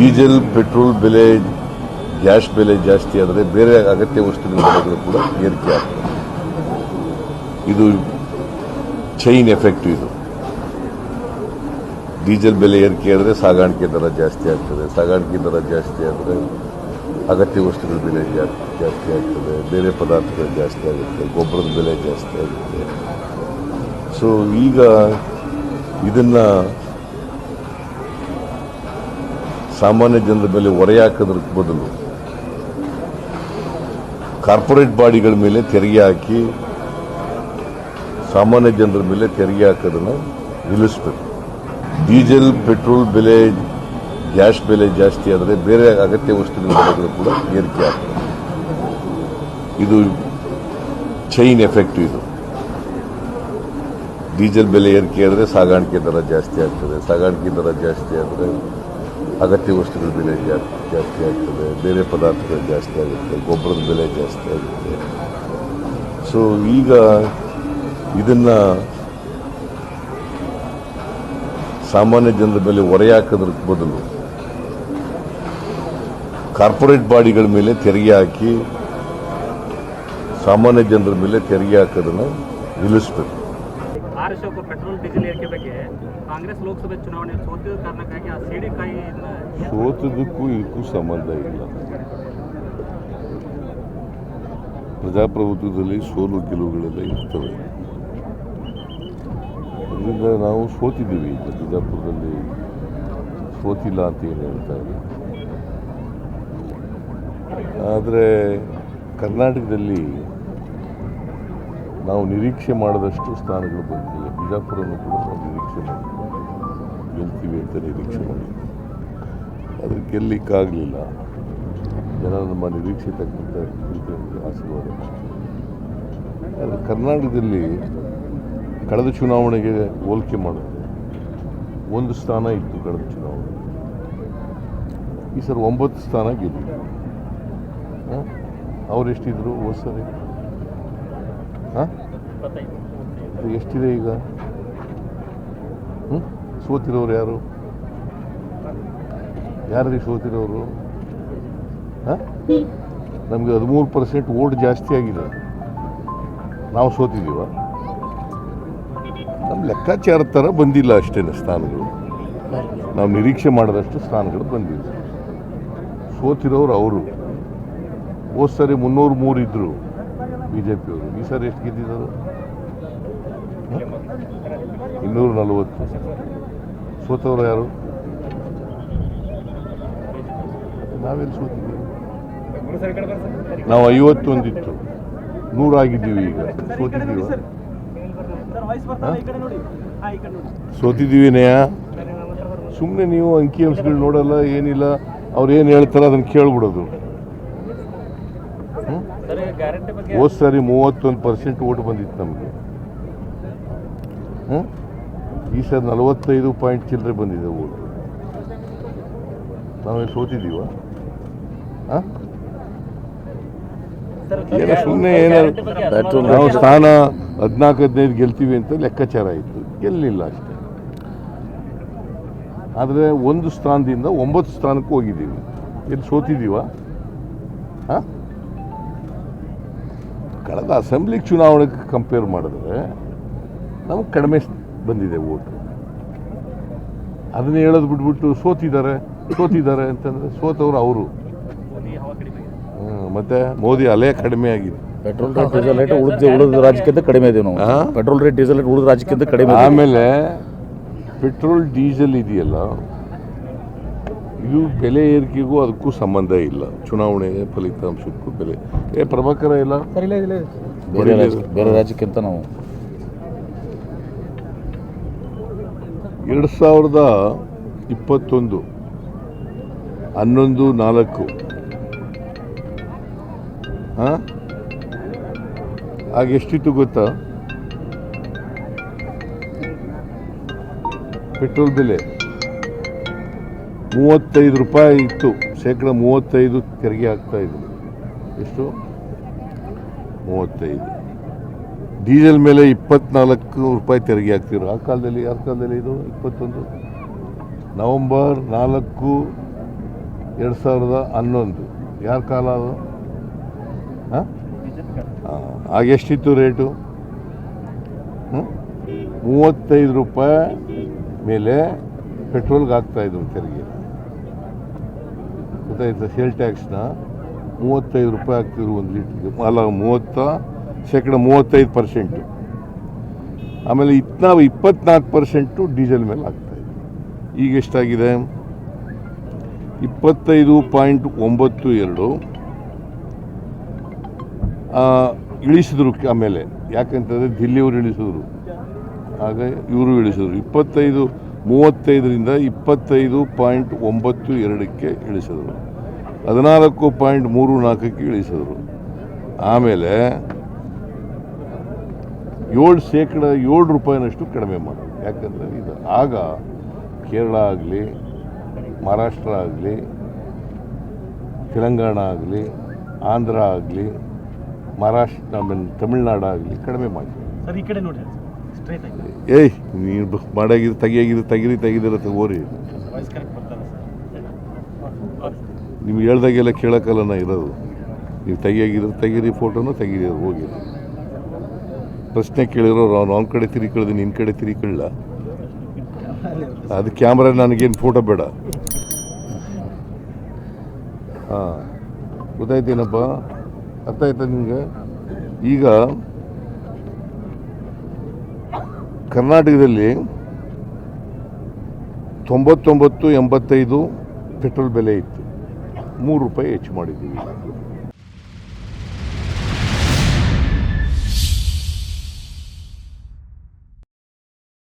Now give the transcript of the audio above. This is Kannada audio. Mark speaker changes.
Speaker 1: ಡೀಸೆಲ್, ಪೆಟ್ರೋಲ್ ಬೆಲೆ, ಗ್ಯಾಸ್ ಬೆಲೆ ಜಾಸ್ತಿ ಆದರೆ ಬೇರೆ ಅಗತ್ಯ ವಸ್ತುಗಳ ಬೆಲೆಗಳು ಕೂಡ ಏರಿಕೆ ಆಗ್ತದೆ. ಇದು ಚೈನ್ ಎಫೆಕ್ಟ್ ಇದು. ಡೀಸೆಲ್ ಬೆಲೆ ಏರಿಕೆ ಆದರೆ ಸಾಗಾಣಿಕೆ ದರ ಜಾಸ್ತಿ ಆಗ್ತದೆ. ಸಾಗಾಣಿಕೆ ದರ ಜಾಸ್ತಿ ಆದರೆ ಅಗತ್ಯ ವಸ್ತುಗಳ ಬೆಲೆ ಜಾಸ್ತಿ ಆಗ್ತದೆ. ಬೇರೆ ಪದಾರ್ಥಗಳು ಜಾಸ್ತಿ ಆಗುತ್ತೆ. ಗೊಬ್ಬರದ ಬೆಲೆ ಜಾಸ್ತಿ ಆಗುತ್ತೆ. ಸೊ ಈಗ ಇದನ್ನ ಸಾಮಾನ್ಯ ಜನರ ಮೇಲೆ ಹೊರೆ ಹಾಕೋದ್ರ ಬದಲು ಕಾರ್ಪೊರೇಟ್ ಬಾಡಿಗಳ ಮೇಲೆ ತೆರಿಗೆ ಹಾಕಿ ಸಾಮಾನ್ಯ ಜನರ ಮೇಲೆ ತೆರಿಗೆ ಹಾಕೋದನ್ನ ನಿಲ್ಲಿಸಬೇಕು. ಡೀಸೆಲ್, ಪೆಟ್ರೋಲ್ ಬೆಲೆ, ಗ್ಯಾಸ್ ಬೆಲೆ ಜಾಸ್ತಿ ಆದರೆ ಬೇರೆ ಅಗತ್ಯ ವಸ್ತುಗಳ ಬೆಲೆಗಳು ಕೂಡ ಏರಿಕೆ ಆಗ್ತದೆ ಇದು ಚೈನ್ ಎಫೆಕ್ಟ್ ಇದು. ಡೀಸೆಲ್ ಬೆಲೆ ಏರಿಕೆ ಆದರೆ ಸಾಗಾಣಿಕೆ ದರ ಜಾಸ್ತಿ ಆಗ್ತದೆ. ಸಾಗಾಣಿಕೆ ದರ ಜಾಸ್ತಿ ಆದರೆ ಅಗತ್ಯ ವಸ್ತುಗಳ ಬೆಲೆ ಜಾಸ್ತಿ ಆಗ್ತದೆ, ಬೇರೆ ಪದಾರ್ಥಗಳು ಜಾಸ್ತಿ ಆಗುತ್ತೆ, ಗೊಬ್ಬರದ ಬೆಲೆ ಜಾಸ್ತಿ ಆಗುತ್ತೆ. ಸೊ ಈಗ ಇದನ್ನ ಸಾಮಾನ್ಯ ಜನರ ಮೇಲೆ ಹೊರೆ ಹಾಕೋದ್ರ ಬದಲು ಕಾರ್ಪೊರೇಟ್ ಬಾಡಿಗಳ ಮೇಲೆ ತೆರಿಗೆ ಹಾಕಿ ಸಾಮಾನ್ಯ ಜನರ ಮೇಲೆ ತೆರಿಗೆ ಹಾಕೋದನ್ನು ನಿಲ್ಲಿಸಬೇಕು.
Speaker 2: ಆರ್ ಅಶೋಕ್ ಪೆಟ್ರೋಲ್, ಡೀಸೆಲ್ ಏರಿಕೆ ಬಗ್ಗೆ ಕಾಂಗ್ರೆಸ್ ಲೋಕಸಭೆ ಚುನಾವಣೆ ಸೋತಿದ ಕಾರಣಕ್ಕಾಗಿ ಆ ಸಿಡಿಕಾಯಿಯಿಂದ
Speaker 1: ಸೋತದಕ್ಕೂ ಇದಕ್ಕೂ ಸಂಬಂಧ ಇಲ್ಲ. ಪ್ರಜಾಪ್ರಭುತ್ವದಲ್ಲಿ ಸೋಲು ಗೆಲುವುಗಳೆಲ್ಲ ಇರ್ತವೆ. ಅದರಿಂದ ನಾವು ಸೋತಿದ್ದೀವಿ ಈಗ ಬಿಜಾಪುರದಲ್ಲಿ. ಸೋತಿಲ್ಲ ಅಂತ ಏನು ಹೇಳ್ತಾ ಇಲ್ಲ ಆದರೆ ಕರ್ನಾಟಕದಲ್ಲಿ ನಾವು ನಿರೀಕ್ಷೆ ಮಾಡದಷ್ಟು ಸ್ಥಾನಗಳು ಬಂದಿಲ್ಲ ಬಿಜಾಪುರವನ್ನು ಕೂಡ ನಾವು ನಿರೀಕ್ಷೆ ಮಾಡಿದ್ವಿ ಗೆಲ್ತೀವಿ ಅಂತ ನಿರೀಕ್ಷೆ ಮಾಡಿದ್ವಿ ಅದು ಗೆಲ್ಲಿಕ್ಕಾಗಲಿಲ್ಲ. ಜನ ನಮ್ಮ ನಿರೀಕ್ಷೆ ತಕ್ಕಂಥ ಆಶೀರ್ವಾದ ಆದರೆ ಕರ್ನಾಟಕದಲ್ಲಿ ಕಳೆದ ಚುನಾವಣೆಗೆ ಹೋಲಿಕೆ ಮಾಡಿದ್ರೆ ಒಂದು ಸ್ಥಾನ ಇತ್ತು ಕಳೆದ ಚುನಾವಣೆ. ಈ ಸರ್ ಒಂಬತ್ತು ಸ್ಥಾನ ಗೆದ್ದಿದ್ರು ಅವರೆಷ್ಟಿದ್ರು ಹೋದ ಸರಿ ಹಾಂ? ಎಷ್ಟಿದೆ ಈಗ? ಹ್ಞೂ ಸೋತಿರೋರು ಯಾರು? ಯಾರಿಗೆ ಸೋತಿರೋರು? ಹಾಂ? ನಮಗೆ ಹದಿಮೂರು ಪರ್ಸೆಂಟ್ ಓಟ್ ಜಾಸ್ತಿ ಆಗಿದೆ. ನಾವು ಸೋತಿದ್ದೀವ? ನಮ್ಮ ಲೆಕ್ಕಾಚಾರ ಥರ ಬಂದಿಲ್ಲ ಅಷ್ಟೇ ಸ್ಥಾನಗಳು. ನಾವು ನಿರೀಕ್ಷೆ ಮಾಡಿದಷ್ಟು ಸ್ಥಾನಗಳು ಬಂದಿಲ್ಲ ಸೋತಿರೋರು ಅವರು. ಹೋದ ಸರಿ ಮುನ್ನೂರು ಮೂರು ಇದ್ದರು ಬಿ ಜೆ ಪಿಯವರು ಈ ಸರಿ ಎಷ್ಟು ಗೆದ್ದಿದ್ದಾರೆ? ಇನ್ನೂರ ನಲವತ್ತು. ಸೋತವರು ಯಾರು? ನಾವೆಲ್ಲಿ ಸೋತಿದ್ದೀವಿ ನಾವು ಐವತ್ತೊಂದಿತ್ತು ನೂರಾಗಿದ್ದೀವಿ ಈಗ. ಸೋತಿದ್ದೀವ? ಸೋತಿದ್ದೀವಿ ನೇಯ? ಸುಮ್ಮನೆ ನೀವು ಅಂಕಿ ಅಂಶಗಳು ನೋಡಲ್ಲ, ಏನಿಲ್ಲ, ಅವ್ರು ಏನು ಹೇಳ್ತಾರೆ ಅದನ್ನು ಕೇಳ್ಬಿಡೋದು. ಹೋದ್ ಸಾರಿ ಮೂವತ್ತೊಂದು ಪರ್ಸೆಂಟ್ ಓಟ್ ಬಂದಿತ್ತು ನಮಗೆ. ಹ್ಞೂ ಈ ಸರಿ ನಲವತ್ತೈದು ಪಾಯಿಂಟ್ ಚಿಲ್ಲರೆ ಬಂದಿದೆ ಓಟ್. ನಾವೇ ಸೋತಿದ್ದೀವ? ಹಾಂ ಸುಮ್ಮನೆ
Speaker 2: ಏನಾದ್ರು
Speaker 1: ನಾವು ಸ್ಥಾನ ಹದಿನಾಲ್ಕು ಹದಿನೈದು ಗೆಲ್ತೀವಿ ಅಂತ ಲೆಕ್ಕಾಚಾರ ಇತ್ತು ಗೆಲ್ಲಿಲ್ಲ ಅಷ್ಟೇ. ಆದರೆ ಒಂದು ಸ್ಥಾನದಿಂದ ಒಂಬತ್ತು ಸ್ಥಾನಕ್ಕೆ ಹೋಗಿದ್ದೀವಿ. ಎಲ್ಲಿ ಸೋತಿದ್ದೀವ? ಹಾಂ ಕಳೆದ ಅಸೆಂಬ್ಲಿ ಚುನಾವಣೆಗೆ ಕಂಪೇರ್ ಮಾಡಿದ್ರೆ ನಮಗೆ ಕಡಿಮೆ ಬಂದಿದೆ ಓಟು ಅದನ್ನ ಹೇಳೋದು ಬಿಟ್ಬಿಟ್ಟು ಸೋತಿದ್ದಾರೆ ಸೋತಿದ್ದಾರೆ ಅಂತಂದರೆ ಸೋತವರು ಅವರು. ಮತ್ತು ಮೋದಿ ಅಲೆ ಕಡಿಮೆ ಆಗಿದೆ
Speaker 3: ಪೆಟ್ರೋಲ್ ರೇಟ್ ಡೀಸೆಲ್ ರೇಟ್ ಉಳಿದ ಉಳಿದ ರಾಜ್ಯಕ್ಕಿಂತ ಕಡಿಮೆ ಇದೆ ನಾವು? ಪೆಟ್ರೋಲ್ ರೇಟ್ ಡೀಸೆಲ್ ರೇಟ್ ಉಳಿದ ರಾಜ್ಯಕ್ಕಿಂತ ಕಡಿಮೆ.
Speaker 1: ಆಮೇಲೆ ಪೆಟ್ರೋಲ್ ಡೀಸೆಲ್ ಇದೆಯಲ್ಲ ಇದು ಬೆಲೆ ಏರಿಕೆಗೂ ಅದಕ್ಕೂ ಸಂಬಂಧ ಇಲ್ಲ. ಚುನಾವಣೆ ಫಲಿತಾಂಶಕ್ಕೂ ಬೆಲೆ. ಏ ಪ್ರಭಾಕರ ಇಲ್ಲ?
Speaker 3: ಬೇರೆ ರಾಜ್ಯ ಬೇರೆ ರಾಜ್ಯಕ್ಕಿಂತ ನಾವು.
Speaker 1: ಎರಡು ಸಾವಿರದ ಇಪ್ಪತ್ತೊಂದು ಹನ್ನೊಂದು ನಾಲ್ಕು. ಹಾಂ ಆಗ ಎಷ್ಟಿತ್ತು ಗೊತ್ತಾ? ಪೆಟ್ರೋಲ್ ಬೆಲೆ. ಮೂವತ್ತೈದು ರೂಪಾಯಿ ಇತ್ತು. ಶೇಕಡ ಮೂವತ್ತೈದು ತೆರಿಗೆ ಆಗ್ತಾ ಇದ್ರು. ಎಷ್ಟು? ಮೂವತ್ತೈದು. ಡೀಸೆಲ್ ಮೇಲೆ ಇಪ್ಪತ್ನಾಲ್ಕು ರೂಪಾಯಿ ತೆರಿಗೆ ಹಾಕ್ತಿದ್ರು. ಆ ಕಾಲದಲ್ಲಿ ಆ ಕಾಲದಲ್ಲಿ ಇದು ಇಪ್ಪತ್ತೊಂದು. ನವಂಬರ್ ನಾಲ್ಕು ಎರಡು ಸಾವಿರದ ಹನ್ನೊಂದು. ಯಾರ ಕಾಲ ಅದು? ಹಾಂ? ಆಗ ಎಷ್ಟಿತ್ತು ರೇಟು? ಮೂವತ್ತೈದು ರೂಪಾಯಿ ಮೇಲೆ ಪೆಟ್ರೋಲ್ಗೆ ಹಾಕ್ತಾಯಿದ್ರು ತೆರಿಗೆ. ಗೊತ್ತಾಯ್ತಾ ಸೇಲ್ ಟ್ಯಾಕ್ಸ್ನ ಮೂವತ್ತೈದು ರೂಪಾಯಿ ಆಗ್ತಿದ್ರು ಒಂದು ಲೀಟ್ರಿಗೆ ಅಲ್ಲ, ಮೂವತ್ತ, ಶೇಕಡ ಮೂವತ್ತೈದು ಪರ್ಸೆಂಟು ಆಮೇಲೆ ಇತ್ ನಾವು ಇಪ್ಪತ್ನಾಲ್ಕು ಪರ್ಸೆಂಟು ಡೀಸೆಲ್ ಮೇಲೆ ಹಾಕ್ತಾಯಿದ್ವಿ ಈಗ ಎಷ್ಟಾಗಿದೆ? ಇಪ್ಪತ್ತೈದು ಪಾಯಿಂಟ್ ಒಂಬತ್ತು ಎರಡು. ಇಳಿಸಿದ್ರು ಆಮೇಲೆ. ಯಾಕಂತಂದರೆ ದಿಲ್ಲಿಯವರು ಇಳಿಸಿದ್ರು. ಹಾಗೆ ಇವರು ಇಳಿಸಿದ್ರು. ಇಪ್ಪತ್ತೈದು ಮೂವತ್ತೈದರಿಂದ ಇಪ್ಪತ್ತೈದು ಪಾಯಿಂಟ್ ಒಂಬತ್ತು ಎರಡಕ್ಕೆ ಇಳಿಸಿದರು. ಹದಿನಾಲ್ಕು ಪಾಯಿಂಟ್ ಮೂರು ನಾಲ್ಕಕ್ಕೆ ಇಳಿಸಿದರು. ಆಮೇಲೆ ಏಳು ಶೇಕಡ ಏಳು ರೂಪಾಯಿನಷ್ಟು ಕಡಿಮೆ ಮಾಡಿದ್ರು. ಯಾಕಂದರೆ ಇದು ಆಗ ಕೇರಳ ಆಗಲಿ, ಮಹಾರಾಷ್ಟ್ರ ಆಗಲಿ, ತೆಲಂಗಾಣ ಆಗಲಿ, ಆಂಧ್ರ ಆಗಲಿ, ಮಹಾರಾಷ್ಟ್ರ, ಆಮೇಲೆ ತಮಿಳ್ನಾಡು ಆಗಲಿ ಕಡಿಮೆ ಮಾಡಿ
Speaker 2: ಸರ್, ಈ ಕಡೆ ನೋಡಿ.
Speaker 1: ಏಯ್ ನೀನು ಮಾಡಾಗಿದ್ದು ತೆಗಿಯಾಗಿದ್ದು ತೆಗಿರಿ ತೆಗಿದಿರ ತಗೋರಿ ನಿಮ್ಗೆ ಹೇಳ್ದಾಗೆಲ್ಲ ಕೇಳೋಕ್ಕಲ್ಲ ನಾ ಇರೋದು. ನೀವು ತೆಗಿಯಾಗಿದ್ರೆ ತೆಗೀರಿ ಫೋಟೋನು ತೆಗೀರಿ ಅದು ಹೋಗಿ. ಪ್ರಶ್ನೆ ಕೇಳಿರೋ ಅವ್ನು ಅವ್ನ ಕಡೆ ತಿರುಗಿಳ್ದು ನಿನ್ನ ಕಡೆ ತಿರುಗಿಕೊಳ್ಳ ಅದು ಕ್ಯಾಮ್ರಾ ನನಗೇನು ಫೋಟೋ ಬೇಡ. ಹಾಂ ಗೊತ್ತಾಯ್ತೇನಪ್ಪ? ಅರ್ಥ ಆಯ್ತಾ ನಿಮಗೆ? ಈಗ ಕರ್ನಾಟಕದಲ್ಲಿ ತೊಂಬತ್ತೊಂಬತ್ತು ಎಂಬತ್ತೈದು ಪೆಟ್ರೋಲ್ ಬೆಲೆ ಇತ್ತು. ಮೂರು ರೂಪಾಯಿ ಹೆಚ್ಚು ಮಾಡಿದ್ದೀವಿ.